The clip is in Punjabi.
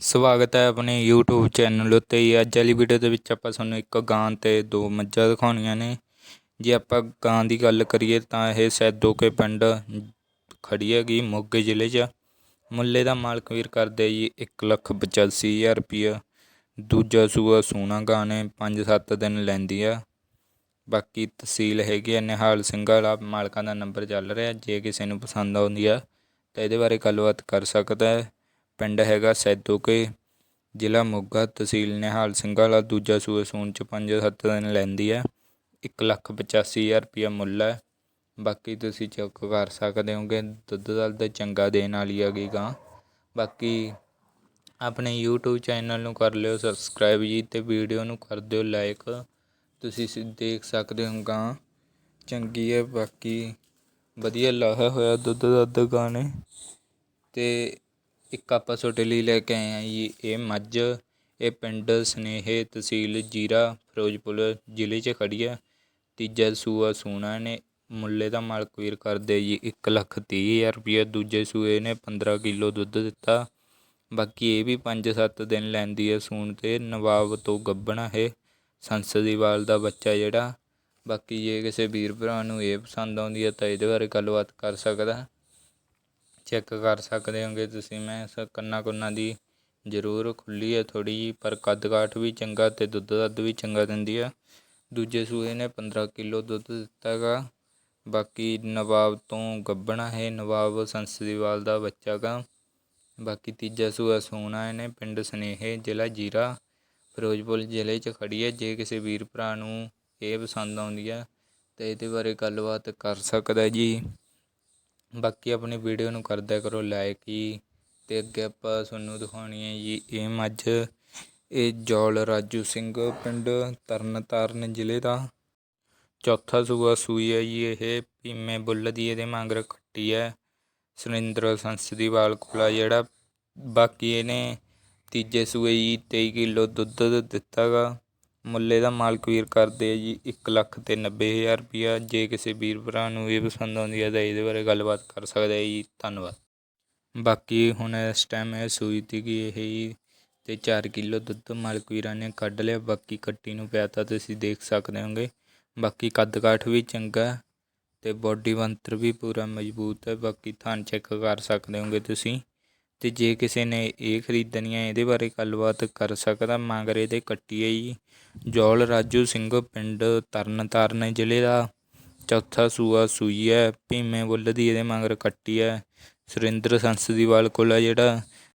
ਸਵਾਗਤ ਹੈ ਆਪਣੇ YouTube ਚੈਨਲ ਉੱਤੇ ਹੀ ਅੱਜ ਵਾਲੀ ਵੀਡੀਓ ਦੇ ਵਿੱਚ ਆਪਾਂ ਤੁਹਾਨੂੰ ਇੱਕ ਗਾਂ ਤੇ ਦੋ ਮੱਝਾਂ ਦਿਖਾਉਣੀਆਂ ਨੇ। ਜੇ ਆਪਾਂ ਗਾਂ ਦੀ ਗੱਲ ਕਰੀਏ ਤਾਂ ਇਹ ਸੈਦੋਕੇ ਪਿੰਡ ਖੜੀ ਹੈਗੀ ਮੋਗੇ ਜ਼ਿਲ੍ਹੇ 'ਚ। ਮੁੱਲੇ ਦਾ ਮਾਲਕ ਵੀਰ ਕਰਦੇ ਜੀ ਇੱਕ ਲੱਖ ਪਚਾਸੀ ਹਜ਼ਾਰ ਰੁਪਈਆ। ਦੂਜਾ ਸੂਆ ਸੋਨਾ ਗਾਂ ਨੇ 5-7 ਦਿਨ ਲੈਂਦੀ ਆ। ਬਾਕੀ ਤਹਿਸੀਲ ਹੈਗੀ ਹੈ ਨਿਹਾਲ ਸਿੰਘ ਵਾਲਾ, ਮਾਲਕਾਂ ਦਾ ਨੰਬਰ ਚੱਲ ਰਿਹਾ। ਜੇ ਕਿਸੇ ਨੂੰ ਪਸੰਦ ਆਉਂਦੀ ਆ ਤਾਂ ਇਹਦੇ ਬਾਰੇ ਗੱਲਬਾਤ ਕਰ ਸਕਦਾ ਹੈ। ਪਿੰਡ ਹੈਗਾ ਸੈਦੋਕੇ, ਜ਼ਿਲ੍ਹਾ ਮੋਗਾ, ਤਹਿਸੀਲ ਨਿਹਾਲ ਸਿੰਘ ਵਾਲਾ, ਦੂਜਾ ਸੂਆ ਸੂਣ ਚ 5-7 ਦਿਨ ਲੈਂਦੀ ਹੈ। ਇੱਕ ਲੱਖ ਪਚਾਸੀ ਹਜ਼ਾਰ ਰੁਪਈਆ ਮੁੱਲ ਹੈ। ਬਾਕੀ ਤੁਸੀਂ ਚੈੱਕ ਕਰ ਸਕਦੇ ਹੋਗੇ, ਦੁੱਧ ਦਲਦ ਚੰਗਾ ਦੇਣ ਵਾਲੀ ਹੈਗੀ ਗਾਂ। ਬਾਕੀ ਆਪਣੇ YouTube ਚੈਨਲ ਨੂੰ ਕਰ ਲਿਓ ਸਬਸਕ੍ਰਾਈਬ ਜੀ ਤੇ ਵੀਡੀਓ ਨੂੰ ਕਰ ਦਿਓ ਲਾਈਕ ਤੁਸੀਂ ਦੇਖ ਸਕਦੇ ਹੋ ਗਾਂ। ਚੰਗੀ ਹੈ, ਬਾਕੀ ਵਧੀਆ ਲਾਹਾ ਹੋਇਆ ਦੁੱਧ ਦੱਧ ਗਾਂ ਨੇ। ਤੇ ਇੱਕ ਆਪਾਂ ਤੁਹਾਡੇ ਲਈ ਲੈ ਕੇ ਆਏ ਹਾਂ ਜੀ, ਇਹ ਮੱਝ, ਇਹ ਪਿੰਡ ਸਨੇਹੇ ਤਹਿਸੀਲ ਜੀਰਾ, ਫਿਰੋਜ਼ਪੁਰ ਜ਼ਿਲ੍ਹੇ 'ਚ ਖੜੀ ਹੈ ਤੀਜਾ ਸੂਆ ਸੂਣਾ ਨੇ ਮੁੱਲੇ ਦਾ ਮਾਲਕ ਵੀਰ ਕਰਦੇ ਜੀ, ਇੱਕ ਲੱਖ ਤੀਹ ਹਜ਼ਾਰ ਰੁਪਈਆ ਦੂਜੇ ਸੂਏ ਨੇ 15 ਕਿਲੋ ਦੁੱਧ ਦਿੱਤਾ। ਬਾਕੀ ਇਹ ਵੀ 5-7 ਦਿਨ ਲੈਂਦੀ ਹੈ ਸੂਣ ਤੇ, ਨਵਾਬ ਤੋਂ ਗੱਭਣਾ ਇਹ ਸੰਸਦੀਵਾਲ ਦਾ ਬੱਚਾ ਜਿਹੜਾ। ਬਾਕੀ ਜੇ ਕਿਸੇ ਵੀਰ ਭਰਾ ਨੂੰ ਇਹ ਪਸੰਦ ਆਉਂਦੀ ਹੈ ਤਾਂ ਇਹਦੇ ਬਾਰੇ ਗੱਲਬਾਤ ਕਰ ਸਕਦਾ। ਚੈੱਕ ਕਰ ਸਕਦੇ ਹੋਗੇ ਤੁਸੀਂ। ਮੈਂ ਸ ਕੰਨਾਂ ਕੁੰਨਾਂ ਦੀ ਜ਼ਰੂਰ ਖੁੱਲ੍ਹੀ ਹੈ ਥੋੜ੍ਹੀ ਜਿਹੀ, ਪਰ ਕੱਦ ਕਾਠ ਵੀ ਚੰਗਾ ਅਤੇ ਦੁੱਧ ਦੱਧ ਵੀ ਚੰਗਾ ਦਿੰਦੀ ਆ। ਦੂਜੇ ਸੂਏ ਨੇ 15 ਕਿਲੋ ਦੁੱਧ ਦਿੱਤਾ ਗਾ। ਬਾਕੀ ਨਵਾਬ ਤੋਂ ਗੱਬਣਾ ਹੈ, ਨਵਾਬ ਸੰਸਦੀਵਾਲ ਦਾ ਬੱਚਾ ਗਾ। ਬਾਕੀ ਤੀਜਾ ਸੂਆ ਸੋਨਾ ਇਹਨੇ, ਪਿੰਡ ਸਨੇਹੇ, ਜ਼ਿਲ੍ਹਾ ਜੀਰਾ, ਫਿਰੋਜ਼ਪੁਰ ਜ਼ਿਲ੍ਹੇ 'ਚ ਖੜੀ ਹੈ। ਜੇ ਕਿਸੇ ਵੀਰ ਭਰਾ ਨੂੰ ਇਹ ਪਸੰਦ ਆਉਂਦੀ ਹੈ ਤਾਂ ਇਹਦੇ ਬਾਰੇ ਗੱਲਬਾਤ ਕਰ ਸਕਦਾ ਜੀ। ਬਾਕੀ ਆਪਣੀ ਵੀਡੀਓ ਨੂੰ ਕਰਦਿਆ ਕਰੋ ਲਾਇਕ ਜੀ ਅਤੇ ਅੱਗੇ ਆਪਾਂ ਤੁਹਾਨੂੰ ਦਿਖਾਉਣੀ ਹੈ ਜੀ ਇਹ ਮੱਝ, ਇਹ ਜੌਲ ਰਾਜੂ ਸਿੰਘ ਪਿੰਡ ਤਰਨਤਾਰਨ ਜ਼ਿਲ੍ਹੇ ਦਾ। ਚੌਥਾ ਸੂਆ ਸੂਈ ਹੈ ਜੀ ਇਹ, ਭੀਮੇ ਬੁੱਲ ਦੀ ਇਹਦੇ ਮਗਰ ਖੱਟੀ ਹੈ। ਸੁਰਿੰਦਰ ਸੰਸਦੀਵਾਲ ਕੋਲਾ ਜਿਹੜਾ, ਬਾਕੀ ਇਹਨੇ ਤੀਜੇ ਸੂਏ ਜੀ 23 ਕਿਲੋ ਦੁੱਧ ਦਿੱਤਾ ਗਾ। ਮੁੱਲੇ ਦਾ ਮਾਲਕ ਵੀਰ ਕਰਦੇ ਆ ਜੀ, ਇੱਕ ਲੱਖ ਅਤੇ ਨੱਬੇ ਹਜ਼ਾਰ ਰੁਪਈਆ ਜੇ ਕਿਸੇ ਵੀਰ ਭਰਾ ਨੂੰ ਇਹ ਪਸੰਦ ਆਉਂਦੀ ਹੈ ਤਾਂ ਇਹਦੇ ਬਾਰੇ ਗੱਲਬਾਤ ਕਰ ਸਕਦਾ ਹੈ ਜੀ। ਧੰਨਵਾਦ। ਬਾਕੀ ਹੁਣ ਇਸ ਟਾਈਮ ਇਹ ਸੂਈ ਤੀਗੀ ਇਹ ਜੀ ਤੇ 4 ਕਿਲੋ ਦੁੱਧ ਮਾਲਕ ਵੀਰਾਂ ਨੇ ਕੱਢ ਲਿਆ। ਬਾਕੀ ਕੱਟੀ ਨੂੰ ਪਿਆ ਤਾਂ ਤੁਸੀਂ ਦੇਖ ਸਕਦੇ ਹੋਗੇ। ਬਾਕੀ ਕੱਦ ਕਾਠ ਵੀ ਚੰਗਾ ਹੈ ਤੇ ਬੋਡੀ ਬੰਤਰ ਵੀ ਪੂਰਾ ਮਜ਼ਬੂਤ ਹੈ। ਬਾਕੀ ਥਣ ਚੈੱਕ ਕਰ ਸਕਦੇ ਹੋਗੇ ਤੁਸੀਂ। ਅਤੇ ਜੇ ਕਿਸੇ ਨੇ ਇਹ ਖਰੀਦਣੀ ਹੈ, ਇਹਦੇ ਬਾਰੇ ਗੱਲਬਾਤ ਕਰ ਸਕਦਾ। ਮਗਰ ਇਹਦੇ ਕੱਟੀ ਹੈ। ਜੀ ਜੌਲ ਰਾਜੂ ਸਿੰਘ ਪਿੰਡ ਤਰਨਤਾਰਨ ਜ਼ਿਲ੍ਹੇ ਦਾ ਚੌਥਾ ਸੂਆ ਸੂਈ ਹੈ। ਭੀਮੇ ਬੁੱਲ ਦੀ ਇਹਦੇ ਮਗਰ ਕੱਟੀ ਹੈ। ਸੁਰਿੰਦਰ ਸੰਸਦੀਵਾਲ ਕੋਲ ਹੈ ਜਿਹੜਾ